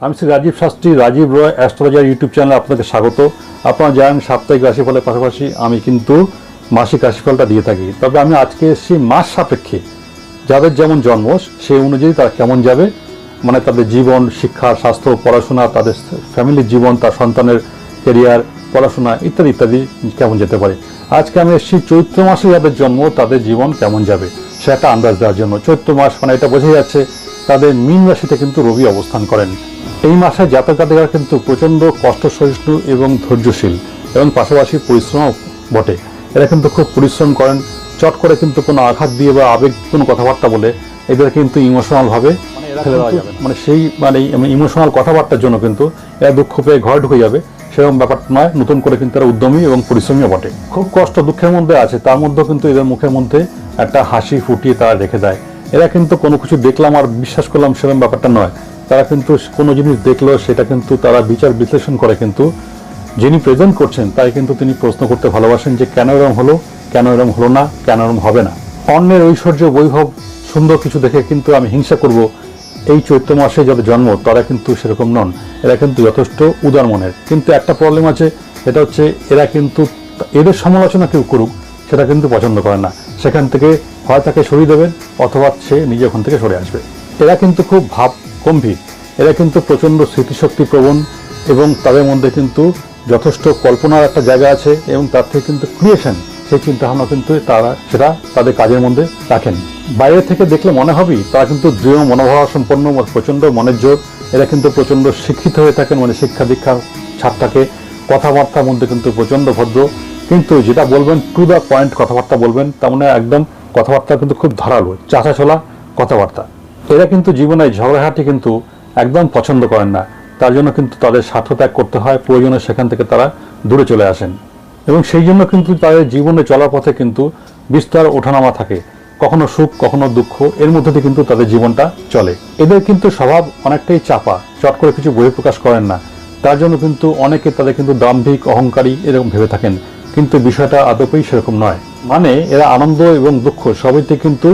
আমি Shri Rajib Shastri, Rajib Roy, astrologer YouTube চ্যানেলে আপনাকে স্বাগত। আপনারা জানেন সাপ্তাহিক রাশিফলের পাশাপাশি আমি কিন্তু মাসিক রাশিফলটা দিয়ে থাকি। তবে আমি আজকে এসেছি মাস সাপেক্ষে। যাদের যেমন জন্ম, সেই অনুযায়ী তারা কেমন যাবে? মানে তাদের জীবন, শিক্ষা, স্বাস্থ্য, পড়াশোনা, তাদের ফ্যামিলির জীবন, তার সন্তানের কেরিয়ার পড়াশোনা ইত্যাদি ইত্যাদি কেমন যেতে পারে। আজকে আমি এসেছি চৈত্র মাসে যাদের জন্ম, তাদের জীবন কেমন যাবে সে একটা আন্দাজ দেওয়ার জন্য। চৈত্র মাস মানে এটা বোঝা যাচ্ছে তাদের মীন রাশিতে কিন্তু রবি অবস্থান করেন। এই মাসে জাতক জাতিকারা কিন্তু প্রচণ্ড কষ্ট সহিষ্ণু এবং ধৈর্যশীল এবং পাশাপাশি পরিশ্রম বটে। এরা কিন্তু খুব পরিশ্রম করেন চট করে কিন্তু কোনো আঘাত দিয়ে বা আবেগ কোনো কথাবার্তা বলে। এদের কিন্তু ইমোশনাল ভাবে ফেলে দেওয়া যাবে মানে সেই মানে ইমোশনাল কথাবার্তার জন্য কিন্তু এরা দুঃখ পেয়ে ঘরে ঢুকে যাবে। সেরকম ব্যাপারটা নয় নতুন করে কিন্তু এরা উদ্যমী এবং পরিশ্রমী বটে। খুব কষ্ট দুঃখের মধ্যে আছে তার মধ্যেও কিন্তু এদের মুখের মধ্যে একটা হাসি ফুটিয়ে তারা রেখে দেয়। এরা কিন্তু কোনো কিছু দেখলাম আর বিশ্বাস করলাম সেরকম ব্যাপারটা নয়। তারা কিন্তু কোনো জিনিস দেখল, সেটা কিন্তু তারা বিচার বিশ্লেষণ করে কিন্তু। যিনি প্রেজেন্ট করছেন, তাই কিন্তু তিনি প্রশ্ন করতে ভালোবাসেন যে কেন এরম হলো, কেন এরম হলো না, কেন এরম হবে না। অন্যের ঐশ্বর্য, বৈভব, সুন্দর কিছু দেখে কিন্তু আমি হিংসা করব। এই চৈত্র মাসে যাদের জন্ম, তারা কিন্তু সেরকম নন। এরা কিন্তু যথেষ্ট উদার মনের। কিন্তু একটা প্রবলেম আছে এটা হচ্ছে এরা কিন্তু, এদের সমালোচনা কেউ করুক সেটা কিন্তু পছন্দ করে না। সেখান থেকে হয় তাকে সরিয়ে দেবেন অথবা সে নিজে ওখান থেকে সরে আসবে। এরা কিন্তু খুব ভাব গম্ভীর। এরা কিন্তু প্রচণ্ড স্মৃতিশক্তি প্রবণ এবং তাদের মধ্যে কিন্তু যথেষ্ট কল্পনার একটা জায়গা আছে এবং তার থেকে কিন্তু ক্রিয়েশন সেই চিন্তাভাবনা কিন্তু তারা, সেটা তাদের কাজের মধ্যে রাখেন। বাইরে থেকে দেখলে মনে হবেই, তারা কিন্তু দৃঢ় মনোভাব সম্পন্ন, প্রচণ্ড মনের জোর। এরা কিন্তু প্রচণ্ড শিক্ষিত হয়ে থাকেন মানে শিক্ষা দীক্ষার ছাপ থাকে কথাবার্তার মধ্যে কিন্তু প্রচণ্ড ভদ্র। কিন্তু যেটা বলবেন টু দ্য পয়েন্ট কথাবার্তা বলবেন, তার মানে একদম কথাবার্তা কিন্তু খুব ধারালো চাচা ছোলা কথাবার্তা। এরা কিন্তু জীবনে ঝগড়াঝাটি কিন্তু একদম পছন্দ করেন না। তার জন্য কিন্তু তাদের স্বার্থ ত্যাগ করতে হয়, প্রয়োজনে সেখান থেকে তারা দূরে চলে আসেন। এবং সেই জন্য কিন্তু তাদের জীবনে চলার পথে কিন্তু বিস্তার ওঠানামা থাকে। কখনো সুখ, কখনো দুঃখ, এর মধ্যে দিয়ে কিন্তু তাদের জীবনটা চলে। এদের কিন্তু স্বভাব অনেকটাই চাপা, চট করে কিছু বহিঃপ্রকাশ করেন না। তার জন্য কিন্তু অনেকে তাদের কিন্তু দাম্ভিক, অহংকারী এরকম ভেবে থাকেন। কিন্তু বিষয়টা আদপেই সেরকম নয়। মানে এরা আনন্দ এবং দুঃখ, সবইতে কিন্তু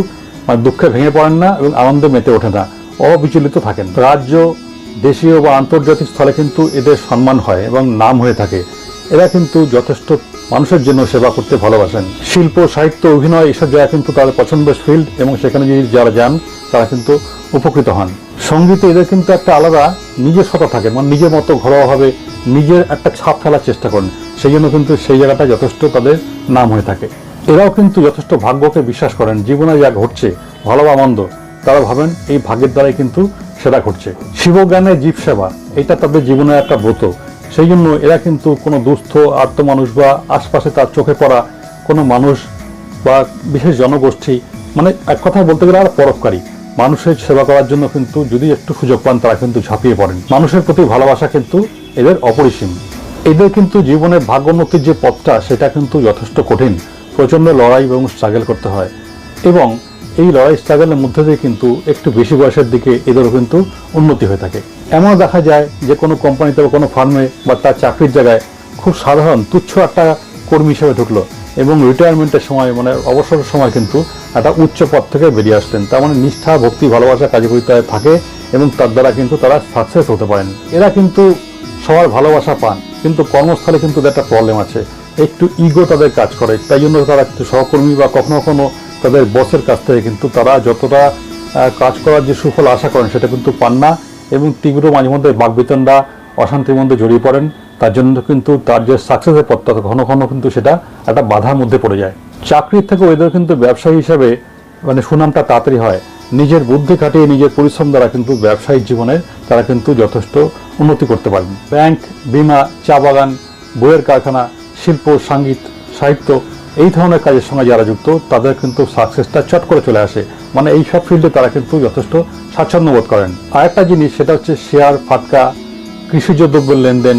মানে দুঃখে ভেঙে পড়েন না এবং আনন্দে মেতে ওঠে না, অবিচলিত থাকেন। রাজ্য, দেশীয় বা আন্তর্জাতিক স্থলে কিন্তু এদের সম্মান হয় এবং নাম হয়ে থাকে। এরা কিন্তু যথেষ্ট মানুষের জন্য সেবা করতে ভালোবাসেন। শিল্প, সাহিত্য, অভিনয়, এসব জায়গা কিন্তু তাদের পছন্দের ফিল্ড এবং সেখানে যদি যারা যান, তারা কিন্তু উপকৃত হন। সঙ্গীতে এদের কিন্তু একটা আলাদা নিজস্বতা থাকে মানে নিজের মতো ঘরোয়াভাবে নিজের একটা ছাপ ফেলার চেষ্টা করেন। সেই জন্য কিন্তু সেই জায়গাটা যথেষ্ট তাদের নাম হয়ে থাকে। এরাও কিন্তু যথেষ্ট ভাগ্যকে বিশ্বাস করেন। জীবনে যা ঘটছে, ভালো বা মন্দ, তারা ভাবেন এই ভাগ্যের দ্বারাই কিন্তু সেটা ঘটছে। শিবজ্ঞানের জীব সেবা, এটা তাদের জীবনের একটা ব্রত। সেই জন্য এরা কিন্তু কোনো দুস্থ আর্ত মানুষ বা আশপাশে তার চোখে পড়া কোনো মানুষ বা বিশেষ জনগোষ্ঠী মানে এক কথায় বলতে গেলে আর পরোপকারী। মানুষের সেবা করার জন্য কিন্তু যদি একটু সুযোগ পান, তারা কিন্তু ঝাঁপিয়ে পড়েন। মানুষের প্রতি ভালোবাসা কিন্তু এদের অপরিসীম। এদের কিন্তু জীবনের ভাগ্যোন্নতির যে পথটা, সেটা কিন্তু যথেষ্ট কঠিন। প্রচণ্ড লড়াই এবং স্ট্রাগল করতে হয়। এবং এই লড়াই স্ট্রাগলের মধ্যে দিয়ে কিন্তু একটু বেশি বয়সের দিকে এদেরও কিন্তু উন্নতি হয়ে থাকে। এমন দেখা যায় যে কোনো কোম্পানিতে বা কোনো ফার্মে বা তার চাকরির জায়গায় খুব সাধারণ তুচ্ছ একটা কর্মী হিসেবে ঢুকলো এবং রিটায়ারমেন্টের সময় মানে অবসরের সময় কিন্তু একটা উচ্চ পদ থেকে বেরিয়ে আসলেন। তার মানে নিষ্ঠা, ভক্তি, ভালোবাসা কাজকরিতায় থাকে এবং তার দ্বারা কিন্তু তারা সাকসেস হতে পারেন। এরা কিন্তু সবার ভালোবাসা পান, কিন্তু কর্মস্থলে কিন্তু একটা প্রবলেম আছে। একটু ইগো তাদের কাজ করে, তাই জন্য তারা কিন্তু সহকর্মী বা কখনো কখনো তাদের বসের কাছ থেকে কিন্তু তারা যতটা কাজ করার যে সুফল আশা করেন, সেটা কিন্তু পান না এবং তীব্র মাঝে মধ্যে বাকবিতণ্ডা, অশান্তির মধ্যে জড়িয়ে পড়েন। তার জন্য কিন্তু তার যে সাকসেসের পথটা ঘন ঘন কিন্তু সেটা একটা বাধার মধ্যে পড়ে যায়। চাকরির থেকে এদের কিন্তু ব্যবসায়ী হিসাবে মানে সুনামটা তাড়াতাড়ি হয়। নিজের বুদ্ধি খাটিয়ে নিজের পরিশ্রম দ্বারা কিন্তু ব্যবসায়িক জীবনে তারা কিন্তু যথেষ্ট উন্নতি করতে পারেন। ব্যাংক, বিমা, চা বাগান, বইয়ের কারখানা, শিল্প, সংগীত, সাহিত্য, এই ধরনের কাজের সঙ্গে যারা যুক্ত, তাদের কিন্তু সাকসেসটা চট করে চলে আসে। মানে এই সব ফিল্ডে তারা কিন্তু যথেষ্ট স্বাচ্ছন্দ্য বোধ করেন। আরেকটা জিনিস, সেটা হচ্ছে শেয়ার ফাটকা কৃষিজ দ্রব্যের লেনদেন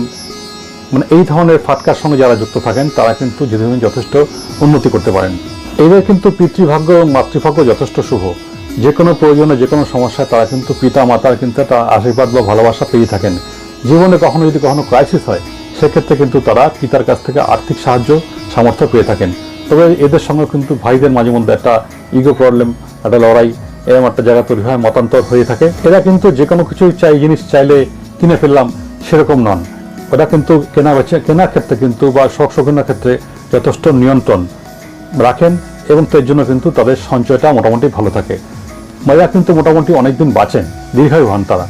মানে এই ধরনের ফাটকার সঙ্গে যারা যুক্ত থাকেন, তারা কিন্তু ধীরে যথেষ্ট উন্নতি করতে পারেন। এদের কিন্তু পিতৃভাগ্য এবং মাতৃভাগ্য যথেষ্ট শুভ। যে কোনো প্রয়োজনে যে কোনো সমস্যায় তারা কিন্তু পিতা, মাতার কিন্তু একটা আশীর্বাদ বা ভালোবাসা পেয়ে থাকেন। জীবনে কখনো যদি কখনো ক্রাইসিস হয়, সেক্ষেত্রে কিন্তু তারা পিতার কাছ থেকে আর্থিক সাহায্য, সামর্থ্য পেয়ে থাকেন। তবে এদের সঙ্গে কিন্তু ভাইদের মাঝে মধ্যে একটা ইগো প্রবলেম একটা লড়াই এরকম একটা জায়গা তৈরি হয়, মতান্তর হয়ে থাকে। এরা কিন্তু যে কোনো কিছু চাই, জিনিস চাইলে কিনে ফেললাম, সেরকম নন। ওরা কিন্তু কেনা বেচে, কেনার ক্ষেত্রে কিন্তু বা শখ শৌখিনের ক্ষেত্রে যথেষ্ট নিয়ন্ত্রণ রাখেন এবং তার জন্য কিন্তু তাদের সঞ্চয়টা মোটামুটি ভালো থাকে। এরা কিন্তু মোটামুটি অনেকদিন বাঁচেন, দীর্ঘায়ু হন তারা।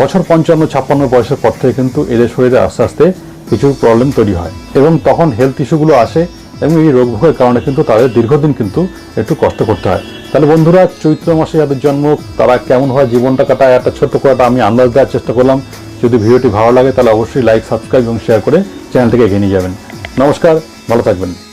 বছর পঞ্চান্ন, ছাপ্পান্ন বয়সের পর থেকে কিন্তু এদের শরীরে আস্তে আস্তে কিছু প্রবলেম তৈরি হয় এবং তখন হেলথ ইস্যুগুলো আসে এবং এই রোগ ভোগের কারণে কিন্তু তাদের দীর্ঘদিন কিন্তু একটু কষ্ট করতে হয়। তাহলে বন্ধুরা, চৈত্র মাসে যাদের জন্ম, তারা কেমন হয়, জীবনটা কাটায়, একটা ছোট্ট করে আমি আন্দাজ দেওয়ার চেষ্টা করলাম। যদি ভিডিওটি ভালো লাগে, তাহলে অবশ্যই লাইক সাবস্ক্রাইব এবং শেয়ার করে চ্যানেলটিকে এগিয়ে নিয়ে যাবেন। নমস্কার, ভালো থাকবেন।